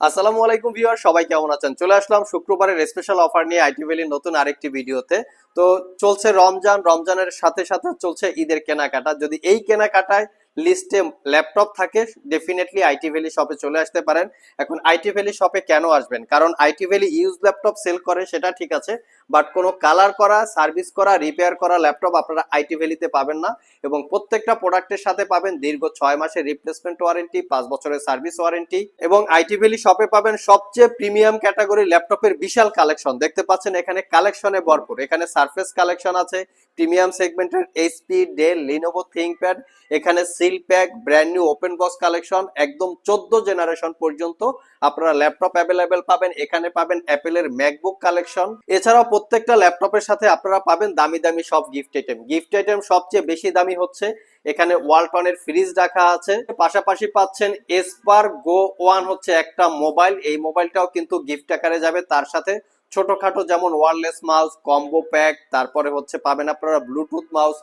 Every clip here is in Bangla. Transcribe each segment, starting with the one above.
আসসালামু আলাইকুম ভিউয়ার সবাই কেমন আছেন? চলে আসলাম শুক্রবারের স্পেশাল অফার নিয়ে আইটি ভ্যালির নতুন আরেকটি ভিডিওতে। তো চলছে রমজান, রমজানের সাথে সাথে চলছে ঈদের কেনাকাটা। যদি এই কেনাকাটায় লিস্টে ল্যাপটপ থাকে ডেফিনেটলি আইটি ভ্যালি শপে চলে আসতে পারেন। এখন আইটি ভ্যালি শপে কেন আসবেন? কারণ IT Valley use laptop sell করে, সেটা ঠিক আছে বাট কোনো কালার করা সার্ভিস করা রিপেয়ার করা ল্যাপটপ আপনারা আইটি ভ্যালিতে পাবেন না। এবং প্রত্যেকটা প্রোডাক্টের সাথে পাবেন দীর্ঘ ছয় মাসের রিপ্লেসমেন্ট ওয়ারেন্টি পাঁচ বছরের সার্ভিস ওয়ারেন্টি এবং আইটি ভ্যালি শপে পাবেন সবচেয়ে প্রিমিয়াম ক্যাটাগরি ল্যাপটপের বিশাল কালেকশন দেখতে পাচ্ছেন এখানে কালেকশনে ভরপুর। এখানে সারফেস কালেকশন আছে প্রিমিয়াম সেগমেন্টের এইচপি ডেল লিনোভো থিংকপ্যাড এখানে seal pack brand new open box collection একদম চোদ্দ জেনারেশন পর্যন্ত আপনারা ল্যাপটপ অ্যাভেলেবেল পাবেন। এখানে পাবেন অ্যাপেলের ম্যাকবুক কালেকশন এছাড়াও প্রত্যেকটা ল্যাপটপের সাথে আপনারা পাবেন দামি দামি সব গিফট আইটেম গিফট আইটেম সবচেয়ে বেশি দামি হচ্ছে এখানে ওয়ালটনের ফ্রিজ রাখা আছে। পাশাপাশি পাচ্ছেন এসপার গো ওয়ান হচ্ছে একটা মোবাইল এই মোবাইলটাও কিন্তু গিফট আকারে যাবে। তার সাথে ছোটখাটো যেমন ওয়ারলেস মাউস কম্বো প্যাক তারপরে হচ্ছে পাবেন আপনারা Bluetooth mouse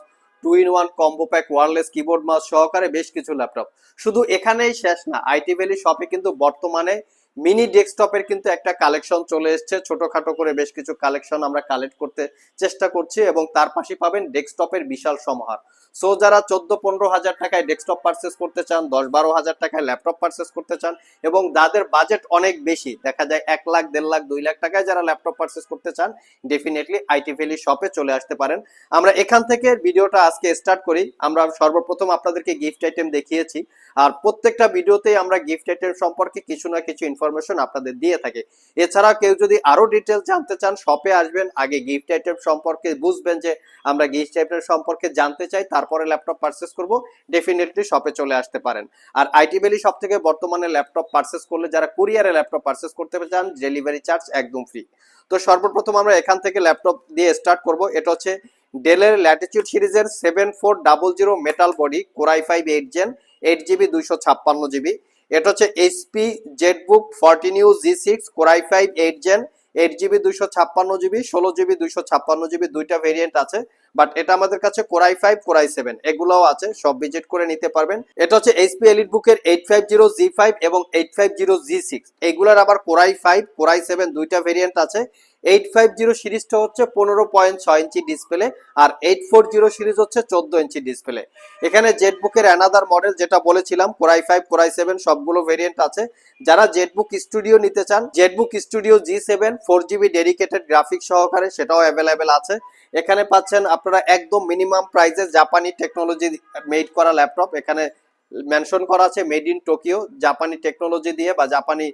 two in one combo pack wireless keyboard mouse সহকারে বেশ কিছু ল্যাপটপ শুধু এখানেই শেষ না আইটি ভ্যালি শপে কিন্তু বর্তমানে মিনি ডেস্কটপের কিন্তু একটা কালেকশন চলে এসেছে। ছোটখাটো করে বেশ কিছু কালেকশন আমরা কালেক্ট করতে চেষ্টা করছি এবং তার পাশে পাবেন ডেস্কটপের বিশাল সমাহার সো যারা চোদ্দ, পনেরো হাজার টাকায় ডেস্কটপ পারচেস করতে চান, দশ, বারো হাজার টাকায় ল্যাপটপ পারচেস করতে চান এবং যাদের বাজেট অনেক বেশি, দেখা যায় এক লাখ, দেড় লাখ, দুই লাখ টাকায় যারা ল্যাপটপ পারচেস করতে চান ডেফিনেটলি আইটি ভ্যালি শপে চলে আসতে পারেন। আমরা এখান থেকে ভিডিওটা আজকে স্টার্ট করি। আমরা সর্বপ্রথম আপনাদেরকে গিফট আইটেম দেখিয়েছি। আর প্রত্যেকটা ভিডিওতেই আমরা গিফট আইটেম সম্পর্কে কিছু না কিছু ইনফরমেশন আপনাদের দিয়ে থাকি। এছাড়া কেউ যদি আরও ডিটেলস জানতে চান শপে আসবেন, আগে গিফট আইটেম সম্পর্কে বুঝবেন যে আমরা গিফট আইটেম সম্পর্কে জানতে চাই, তারপরে ল্যাপটপ পারচেস করব ডেফিনেটলি শপে চলে আসতে পারেন। আর আইটি ভ্যালি শপ থেকে বর্তমানে ল্যাপটপ পারচেস করলে যারা কুরিয়ারে ল্যাপটপ পারচেস করতে চান ডেলিভারি চার্জ একদম ফ্রি তো সর্বপ্রথম আমরা এখান থেকে ল্যাপটপ দিয়ে স্টার্ট করব, এটা হচ্ছে ডেলের ল্যাটিটিউড সিরিজের seven four double zero metal body core i five eight gen eight GB দুইশো ছাপ্পান্ন জিবি এটা হচ্ছে HP ZBook fourteen U G six core i five eight gen eight GB দুইশো ছাপ্পান্ন জিবি ষোলো জিবি দুইশো ছাপ্পান্ন জিবি দুইটা ভেরিয়েন্ট আছে। বাট এটা আমাদের কাছে কোরাই ফাইভ কোরাই সেভেন এগুলোও আছে, সব ভিজিট করে নিতে পারবেন। এটা হচ্ছে এইচপি এলিট বুকের eight five zero G five এবং eight five zero G six এগুলোর আবার core i five core i seven দুইটা ভেরিয়েন্ট আছে। এইট ফাইভ জিরো সিরিজটা হচ্ছে পনেরো পয়েন্ট ছয় ইঞ্চি ডিসপ্লে আর এইট ফোর জিরো সিরিজ হচ্ছে চোদ্দ ইঞ্চি ডিসপ্লে। এখানে জেটবুকের অ্যানাদার মডেল যেটা বলেছিলাম core i five core i seven সবগুলো ভেরিয়েন্ট আছে। যারা জেটবুক স্টুডিও নিতে চান ZBook studio G seven four GB dedicated graphic সহকারে সেটাও অ্যাভেলেবেল আছে। এখানে পাচ্ছেন আপনারা একদম মিনিমাম প্রাইসে জাপানি টেকনোলজি মেড করা ল্যাপটপ এখানে মেনশন করা আছে মেড ইন টোকিও জাপানি টেকনোলজি দিয়ে বা জাপানি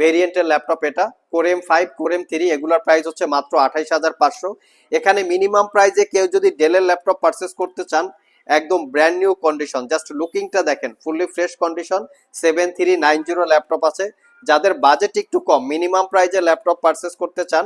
ভেরিয়েন্টের ল্যাপটপ এটা। Core M five core M three এগুলোর প্রাইস হচ্ছে মাত্র আঠাইশ হাজার পাঁচশো। এখানে মিনিমাম প্রাইসে কেউ যদি ডেলের ল্যাপটপ পারচেস করতে চান, একদম ব্র্যান্ড নিউ কন্ডিশন জাস্ট লুকিংটা দেখেন fully fresh condition seven three nine zero laptop আছে। যাদের বাজেট একটু কম মিনিমাম প্রাইজে ল্যাপটপ পারচেস করতে চান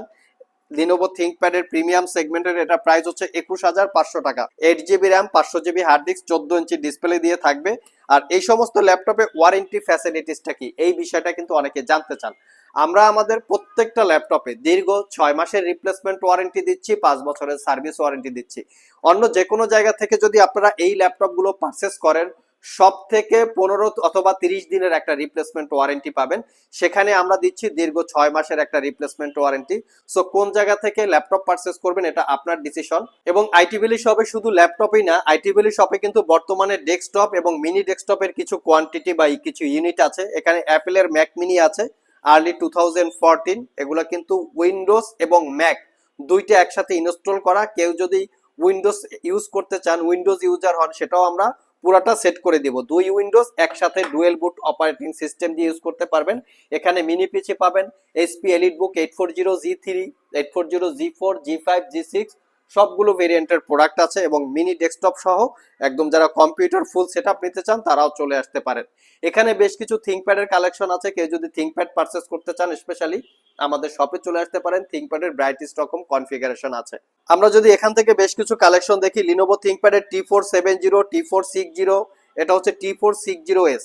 লিনোভো থিঙ্কপ্যাডের প্রিমিয়াম সেগমেন্টের এটা প্রাইস হচ্ছে একুশ হাজার পাঁচশো টাকা। এইট জিবি র্যাম পাঁচশো জিবি হার্ড ডিস্ক চোদ্দ ইঞ্চি ডিসপ্লে দিয়ে থাকবে। আর এই সমস্ত ল্যাপটপে ওয়ারেন্টি ফ্যাসিলিটিসটা কি? এই বিষয়টা কিন্তু অনেকে জানতে চান। আমরা আমাদের প্রত্যেকটা ল্যাপটপে দীর্ঘ ছয় মাসের রিপ্লেসমেন্ট ওয়ারেন্টি দিচ্ছি, পাঁচ বছরের সার্ভিস ওয়ারেন্টি দিচ্ছি। অন্য যে কোনো জায়গা থেকে যদি আপনারা এই ল্যাপটপগুলো পারচেস করেন সব থেকে পনেরো অথবা তিরিশ দিনের একটা রিপ্লেসমেন্ট ওয়ারেন্টি পাবেন। সেখানে আমরা দিচ্ছি দীর্ঘ ছয় মাসের একটা রিপ্লেসমেন্ট ওয়ারেন্টি সো কোন জায়গা থেকে ল্যাপটপ পারচেস করবেন এটা আপনার ডিসিশন এবং আইটি ভ্যালি শপে শুধু ল্যাপটপই না আইটি ভ্যালি শপে কিন্তু বর্তমানে ডেস্কটপ এবং মিনি ডেস্কটপের কিছু কোয়ান্টিটি বা কিছু ইউনিট আছে। এখানে অ্যাপেলের ম্যাক মিনি আছে আর্লি টু থাউজেন্ড ফোরটিন এগুলো কিন্তু উইন্ডোজ এবং ম্যাক দুইটা একসাথে ইনস্টল করা। কেউ যদি উইন্ডোজ ইউজ করতে চান উইন্ডোজ ইউজার হন, সেটাও আমরা পুরাটা সেট করে দিব। দুই উইন্ডোজ একসাথে ডুয়েল বুট অপারেটিং সিস্টেম দিয়ে ইউজ করতে পারবেন। এখানে মিনি পিসি পাবেন। HP Elite Book eight four zero G three eight four zero G four G five G six সবগুলো ভেরিয়েন্টের প্রোডাক্ট আছে এবং মিনি ডেস্কটপ সহ একদম যারা কম্পিউটার ফুল সেট নিতে চান, তারাও চলে আসতে পারেন। এখানে বেশ কিছু থিঙ্কপ্যাডের কালেকশন আছে, কেউ যদি থিঙ্কপ্যাড পারচেস করতে চান স্পেশালি আমাদের শপে চলে আসতে পারেন। থিঙ্কপ্যাডের ব্রাইটেস্ট রকম কনফিগারেশন আছে। আমরা যদি এখান থেকে বেশ কিছু কালেকশন দেখি Lenovo থিঙ্কপ্যাডের T four seven zero T four six zero এটা হচ্ছে T four six zero S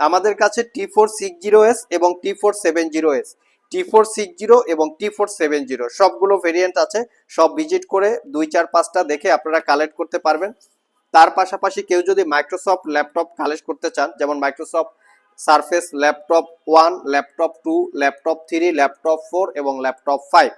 আমাদের কাছে T four six zero S এবং T four seven zero S T four six zero এবং টি ফোর সেভেন জিরো সবগুলো ভেরিয়েন্ট আছে, সব ভিজিট করে দুই চার পাঁচটা দেখে আপনারা কালেক্ট করতে পারবেন। তার পাশাপাশি কেউ যদি মাইক্রোসফট ল্যাপটপ কালেক্ট করতে চান, যেমন Microsoft Surface laptop one laptop two laptop three laptop four এবং ল্যাপটপ ফাইভ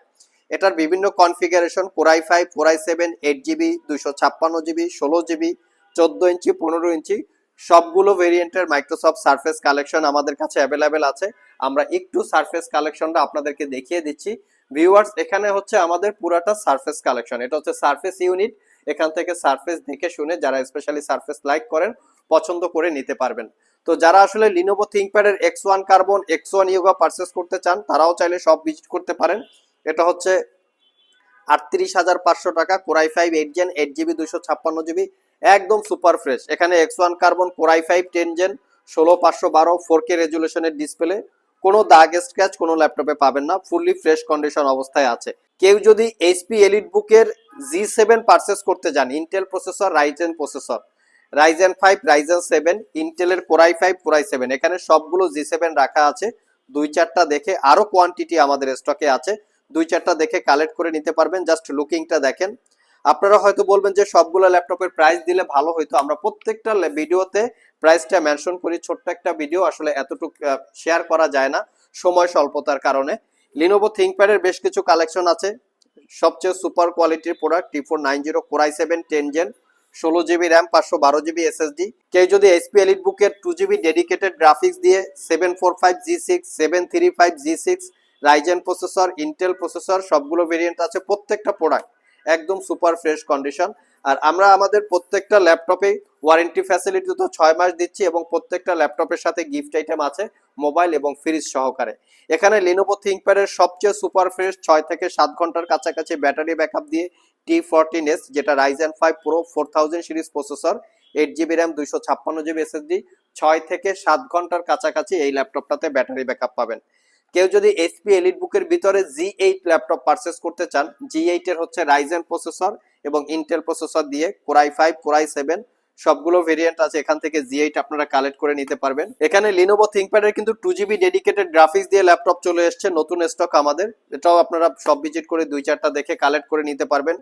এটার বিভিন্ন configuration core i five core i seven eight GB দুশো ছাপ্পান্ন জিবি ষোলো জিবি চোদ্দ ইঞ্চি, পনেরো ইঞ্চি, সবগুলো ভেরিয়েন্টের মাইক্রোসফট সারফেস কালেকশন আমাদের কাছে অ্যাভেলেবেল আছে। আমরা একটু সারফেস কালেকশনটা আপনাদেরকে দেখিয়ে দিচ্ছি। ভিউয়ার্স এখানে হচ্ছে আমাদের পুরাটা সারফেস কালেকশন এটা হচ্ছে সারফেস ইউনিট এখান থেকে সারফেস দেখে শুনে যারা স্পেশালি সারফেস লাইক করেন, পছন্দ করে নিতে পারবেন। তো যারা আসলে Lenovo থিঙ্কপ্যাডের X one carbon X one Yoga purchase করতে চান, তারাও চাইলে সব ভিজিট করতে পারেন। এটা হচ্ছে আটত্রিশ হাজার পাঁচশো টাকা core i five eight gen eight GB দুশো ছাপ্পান্ন জিবি একদম সুপার ফ্রেশ এখানে X one carbon core i five ten gen ষোলো পাঁচশো বারো ফোর কে রেজুলেশনের ডিসপ্লে কোনো দাগ স্ক্র্যাচ কোনো ল্যাপটপে পাবেন না ফুললি ফ্রেশ কন্ডিশন অবস্থায় আছে। কেউ যদি এইচপি এলিট বুকের জি সেভেন পারচেস করতে যান Intel processor Ryzen processor Ryzen five Ryzen seven ইন্টেলের core i five core i seven এখানে সবগুলো জি সেভেন রাখা আছে। দুই চারটা দেখে আরও কোয়ান্টিটি আমাদের স্টকে আছে। দুই চারটা দেখে কালেক্ট করে নিতে পারবেন। জাস্ট লুকিংটা দেখেন। আপনারা হয়তো বলবেন যে সবগুলো ল্যাপটপের প্রাইস দিলে ভালো হইতো। আমরা প্রত্যেকটা ভিডিওতে প্রাইসটা মেনশন করি, ছোট্ট একটা ভিডিও, আসলে এতটুকু শেয়ার করা যায় না সময় স্বল্পতার কারণে। লিনোভো থিঙ্কপ্যাডের বেশ কিছু কালেকশন আছে। সবচেয়ে সুপার কোয়ালিটির product T four nine zero core i seven ten gen ষোলো জিবি র্যাম পাঁচশো বারো জিবি এসএসডি কেউ যদি এসপি এলিট বুকের টু জিবি ডেডিকেটেড গ্রাফিক্স দিয়ে seven four five G six seven three five G six Ryzen processor Intel processor সবগুলো ভেরিয়েন্ট আছে প্রত্যেকটা প্রোডাক্ট একদম সুপার ফ্রেশ কন্ডিশন। আর আমরা আমাদের প্রত্যেকটা ল্যাপটপে ওয়ারেন্টি ফ্যাসিলিটি তো ছয় মাস দিচ্ছি এবং প্রত্যেকটা ল্যাপটপের সাথে গিফট আইটেম আছে, মোবাইল এবং ফ্রিজ সহকারে। এখানে লিনোভো থিঙ্কপ্যাডের সবচেয়ে সুপার ফ্রেশ ছয় থেকে সাত ঘণ্টার কাছাকাছি ব্যাটারি ব্যাকআপ দিয়ে টি ফোরটিন এস যেটা Ryzen five pro four thousand series processor eight GB RAM দুইশো ছাপ্পান্ন জিবি এসএসডি ছয় থেকে সাত ঘণ্টার কাছাকাছি এই ল্যাপটপটাতে ব্যাটারি ব্যাকআপ পাবেন। কেউ যদি এসপি এলিট বুকের ভিতরে জি এইট ল্যাপটপ পারচেস করতে চান জি এইট এর হচ্ছে রাইজেন প্রসেসর এবং ইন্টেল প্রসেসর দিয়ে core i five core i seven সবগুলো ভেরিয়েন্ট আছে, এখান থেকে জি এইট আপনারা কালেক্ট করে নিতে পারবেন। এখানে লিনোভো থিঙ্কপ্যাডের কিন্তু টু জিবি ডেডিকেটেড গ্রাফিক্স দিয়ে ল্যাপটপ চলে এসছে, নতুন স্টক আমাদের। এটাও আপনারা সব ভিজিট করে দুই চারটা দেখে কালেক্ট করে নিতে পারবেন।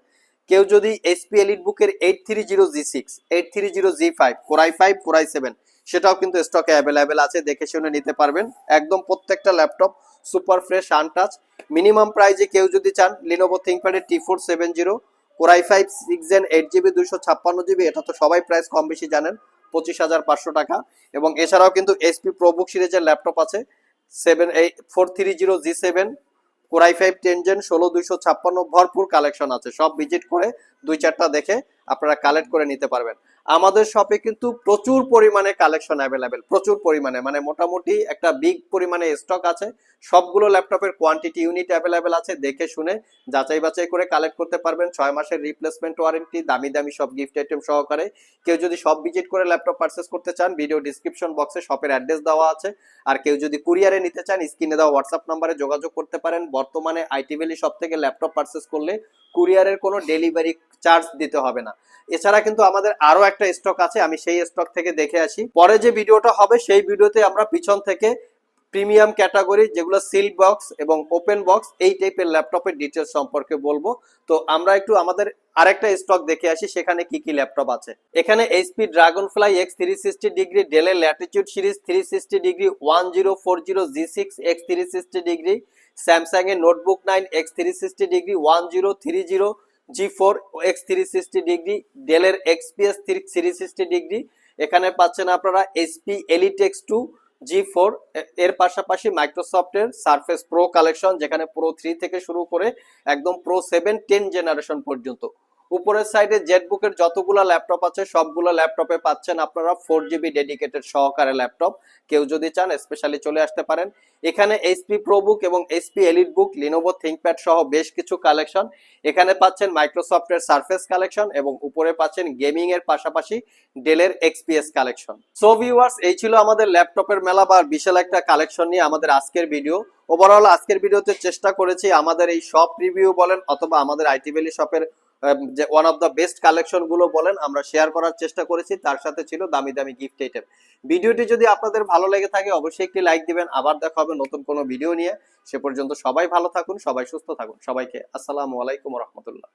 কেউ যদি এসপি এলিট বুকের eight three zero G six eight three zero G five core i five core i seven সেটাও কিন্তু স্টকে অ্যাভেলেবেল আছে, দেখে শুনে নিতে পারবেন। একদম প্রত্যেকটা laptop super fresh untouch minimum প্রাইজে কেউ যদি চান Lenovo থিঙ্কপ্যাডের T four seven zero core i five six gen eight GB দুইশো ছাপ্পান্ন জিবি এটা তো সবাই প্রাইস কম বেশি জানেন, পঁচিশ হাজার পাঁচশো টাকা। এবং এছাড়াও কিন্তু এসপি প্রোবুক সিরিজের ল্যাপটপ আছে seven eight four three zero G seven core i five ten gen ষোলো দুইশো ছাপ্পান্ন, ভরপুর কালেকশন আছে। সব ভিজিট করে দুই চারটা দেখে আপনারা কালেক্ট করে নিতে পারবেন। আমাদের শপে কিন্তু প্রচুর পরিমাণে কালেকশন অ্যাভেলেবেল প্রচুর পরিমাণে। মানে মোটামুটি একটা বিগ পরিমাণে স্টক আছে। সবগুলো ল্যাপটপের কোয়ান্টিটি ইউনিট অ্যাভেলেবেল আছে, দেখে শুনে যাচাই বাছাই করে কালেক্ট করতে পারবেন। ছয় মাসের রিপ্লেসমেন্ট ওয়ারেন্টি দামি দামি সব গিফট আইটেম সহকারে। কেউ যদি সব ভিজিট করে ল্যাপটপ পারচেস করতে চান ভিডিও ডিসক্রিপশন বক্সে শপের অ্যাড্রেস দেওয়া আছে। আর কেউ যদি কুরিয়ারে নিতে চান স্ক্রিনে দেওয়া হোয়াটসঅ্যাপ নাম্বারে যোগাযোগ করতে পারেন। বর্তমানে আইটি ভ্যালি শপ থেকে ল্যাপটপ পারচেস করলে কুরিয়ারের কোনো ডেলিভারি চার্জ দিতে হবে না। এছাড়া কিন্তু আমাদের আরও একটা স্টক আছে, আমি সেই স্টক থেকে দেখে আসি। পরে যে ভিডিওটা হবে, সেই ভিডিওতে আমরা পিছন থেকে প্রিমিয়াম ক্যাটাগরি যেগুলো সিল বক্স এবং ওপেন বক্স এই টাইপের ল্যাপটপের ডিটেলস সম্পর্কে বলব। তো আমরা একটু আমাদের আরেকটা স্টক দেখে আসি, সেখানে কি কি ল্যাপটপ আছে। এখানে HP Dragonfly X three sixty degree ডেলের Latitude series three sixty degree one zero four zero G six X three sixty degree Samsung এর notebook nine X three sixty degree one zero three zero G four X three sixty degree ডেলের এক্সপিএস থ্রি সিক্সটি ডিগ্রি এখানে পাচ্ছেন আপনারা SP elite x two G four এর পাশাপাশি মাইক্রোসফটের সারফেস প্রো কালেকশন যেখানে প্রো থ্রি থেকে শুরু করে একদম প্রো সেভেন টেন জেনারেশন পর্যন্ত। উপরের সাইডে জেটবুকের যতগুলো ল্যাপটপ আছে, সবগুলো ল্যাপটপে পাচ্ছেন আপনারা ফোর জিবি ডেডিকেটেড সহকারে ল্যাপটপ কেউ যদি চান স্পেশালি চলে আসতে পারেন। এখানে এইচপি প্রোবুক এবং এইচপি এলিট বুক লিনোভো থিঙ্কপ্যাড সহ বেশ কিছু কালেকশন এখানে পাচ্ছেন মাইক্রোসফটের সারফেস কালেকশন এবং উপরে পাচ্ছেন গেমিং এর পাশাপাশি ডেলের এক্সপিএস কালেকশন সো ভিউয়ার্স এই ছিল আমাদের ল্যাপটপের মেলা বা বিশাল একটা কালেকশন নিয়ে আমাদের আজকের ভিডিও ওভারঅল আজকের ভিডিওতে চেষ্টা করেছি আমাদের এই শপ রিভিউ বলেন অথবা আমাদের আইটি ভ্যালি শপের যে ওয়ান অফ দ্য বেস্ট কালেকশনগুলো বলেন, আমরা শেয়ার করার চেষ্টা করেছি, তার সাথে ছিল দামি দামি গিফট আইটেম ভিডিওটি যদি আপনাদের ভালো লেগে থাকে, অবশ্যই একটি লাইক দিবেন। আবার দেখা হবে নতুন কোনো ভিডিও নিয়ে। সে পর্যন্ত সবাই ভালো থাকুন, সবাই সুস্থ থাকুন। সবাইকে আসসালামু আলাইকুম রহমতুল্লাহ।